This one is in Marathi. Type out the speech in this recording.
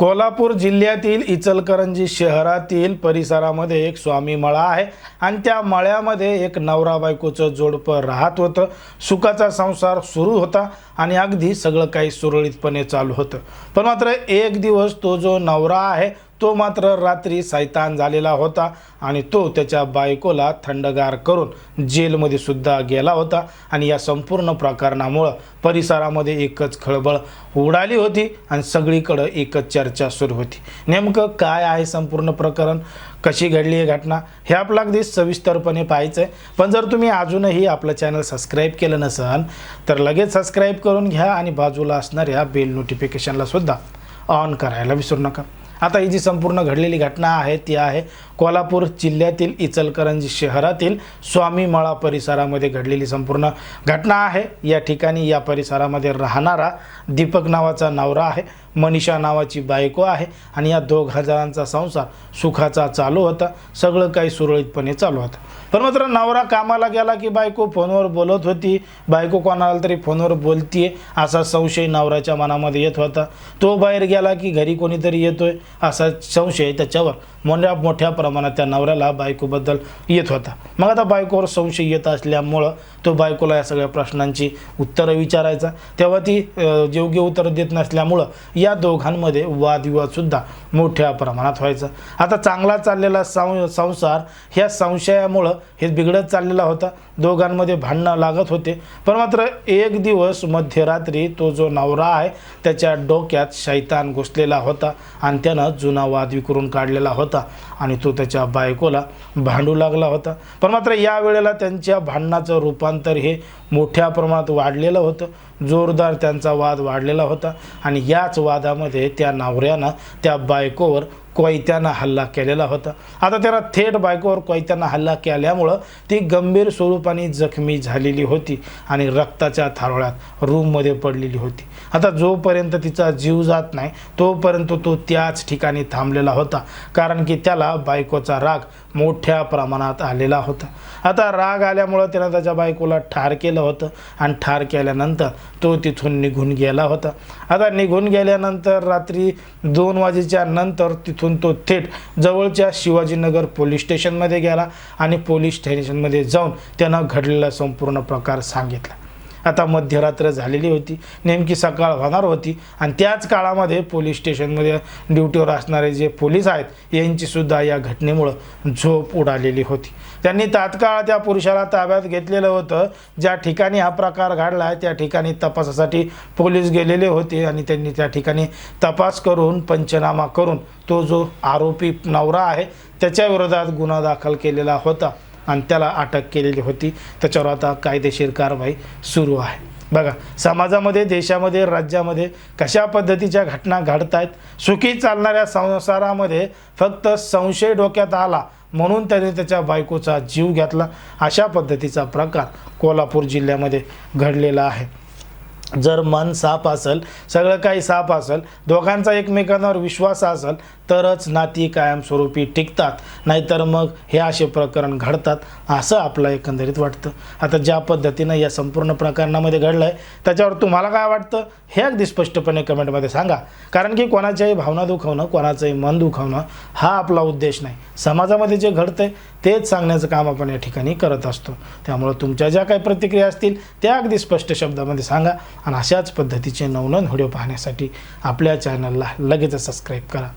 कोल्हापूर जिल्ह्यातील इचलकरंजी शहरातील परिसरामध्ये एक स्वामी मळा आहे आणि त्या मळ्यामध्ये एक नवरा बायकोचं जोडपं राहत होतं. सुखाचा संसार सुरू होता आणि अगदी सगळं काही सुरळीतपणे चालू होतं. पण मात्र एक दिवस तो जो नवरा आहे तो मात्र रात्री सैतान झालेला होता आणि तो त्याच्या बायकोला थंडगार करून जेलमध्ये सुद्धा गेला होता. आणि या संपूर्ण प्रकरणामुळं परिसरामध्ये एकच खळबळ उडाली होती आणि सगळीकडं एकच चर्चा सुरू होती. नेमकं काय आहे संपूर्ण प्रकरण? कशी घडली आहे घटना? हे आपला अगदी सविस्तरपणे पाहायचं आहे पण जर तुम्ही अजूनही आपलं चॅनल सबस्क्राईब केलं नसाल तर लगेच सबस्क्राईब करून घ्या आणि बाजूला असणाऱ्या बेल नोटिफिकेशनला सुद्धा ऑन करायला विसरू नका. आता ही जी संपूर्ण घडलेली घटना आहे ती आहे कोल्हापूर जिल्ह्यातील इचलकरंजी शहरातील स्वामी मळा परिसरामध्ये घडलेली संपूर्ण घटना आहे. या ठिकाणी या परिसरामध्ये राहणारा दीपक नावाचा नवरा आहे. मनीषा नावाची बायको आहे आणि या दोघ जणांचा संसार सुखाचा चालू होता. सगळं काही सुरळीतपणे चालू होतं. पण मात्र नवरा कामाला गेला की बायको फोनवर बोलत होती. बायको कोणाला तरी फोनवर बोलतीये असा संशय नवऱ्याच्या मनामध्ये येत होता. तो बाहेर गेला की घरी कोणीतरी येतोय असा संशय त्याच्यावर मोठ्या मोठ्या प्रमाणात त्या नवऱ्याला बायकोबद्दल येत होता. मग आता बायकोवर संशय येत असल्यामुळं तो बायकोला या सगळ्या प्रश्नांची उत्तरं विचारायचा. तेव्हा ती योग्य उत्तरं देत नसल्यामुळं या दोघांमध्ये वादविवादसुद्धा मोठ्या प्रमाणात व्हायचा. आता चांगला चाललेला सं संसार ह्या संशयामुळं हे बिघडत चाललेला होता. दोघांमध्ये भांडणं लागत होते. पण मात्र एक दिवस मध्यरात्री तो जो नवरा आहे त्याच्या डोक्यात शैतान घुसलेला होता आणि त्यानं जुना वाद विकरून काढलेला होता. होता आणि तो त्याच्या बायकोला भांडू लागला होता. पण मात्र या वेळेला त्यांच्या भांडणाचं रूपांतर हे मोठ्या प्रमाणात वाढलेलं होतं. जोरदार त्यांचा वाद वाढलेला होता आणि याच वादामध्ये त्या नावऱ्यानं त्या बायकोवर कोयत्यानं हल्ला केलेला होता. आता त्याला थेट बायकोवर कोयत्यानं हल्ला केल्यामुळं ती गंभीर स्वरूपाने जखमी झालेली होती आणि रक्ताच्या थारोळ्यात रूममध्ये पडलेली होती. आता जोपर्यंत तिचा जीव जात नाही तोपर्यंत तो त्याच ठिकाणी थांबलेला होता. कारण की त्याला बायकोचा राग मोठ्या प्रमाणात आलेला होता. आता राग आल्यामुळं त्यानं त्याच्या बायकोला ठार केलं होतं आणि ठार केल्यानंतर तो तिथून निघून गेला होता. आता निघून गेल्यानंतर रात्री दोन वाजेच्या नंतर तिथून तो थेट जवळच्या शिवाजीनगर पोलीस स्टेशनमध्ये गेला आणि पोलीस स्टेशनमध्ये जाऊन त्यानं घडलेला संपूर्ण प्रकार सांगितला. आता मध्यरात्र झालेली होती. नेमकी सकाळ होणार होती आणि त्याच काळामध्ये पोलीस स्टेशनमध्ये ड्युटीवर असणारे जे पोलीस आहेत यांचीसुद्धा या घटनेमुळं झोप उडालेली होती. त्यांनी तात्काळ त्या पुरुषाला ताब्यात घेतलेलं होतं. ज्या ठिकाणी हा प्रकार घडला आहे त्या ठिकाणी तपासासाठी पोलीस गेलेले होते आणि त्यांनी त्या ठिकाणी तपास करून पंचनामा करून तो जो आरोपी नवरा आहे त्याच्याविरोधात गुन्हा दाखल केलेला होता. आणि त्याला अटक केलेली होती. त्याच्यावर आता कायदेशीर कारवाई सुरू आहे. बघा समाजामध्ये देशामध्ये राज्यामध्ये कशा पद्धतीच्या घटना घडत आहेत सुखी चालणाऱ्या संसारामध्ये फक्त संशय डोक्यात आला म्हणून त्याने त्याच्या बायकोचा जीव घेतला. अशा पद्धतीचा प्रकार कोल्हापूर जिल्ह्यामध्ये घडलेला आहे. जर मन साफ असेल सगळं काही साफ असेल दोघांचा एकमेकांवर विश्वास असेल तरच नाती कायमस्वरूपी टिकतात. नाहीतर मग हे असे प्रकरण घडतात असं आपलं एकंदरीत वाटतं. आता ज्या पद्धतीनं या संपूर्ण प्रकरणामध्ये घडलं आहे त्याच्यावर तुम्हाला काय वाटतं? हे अगदी स्पष्टपणे कमेंटमध्ये सांगा. कारण की कोणाच्याही भावना दुखवणं कोणाचंही मन दुखवणं हा आपला उद्देश नाही. समाजामध्ये जे घडतं तेच सांगण्याचं काम आपण या ठिकाणी करत असतो. त्यामुळं तुमच्या ज्या काही प्रतिक्रिया असतील त्या अगदी स्पष्ट शब्दामध्ये सांगा. आणि अशाच पद्धतीचे नवनवीन व्हिडिओ पाहण्यासाठी आपल्या चॅनलला लगेचच सबस्क्राईब करा.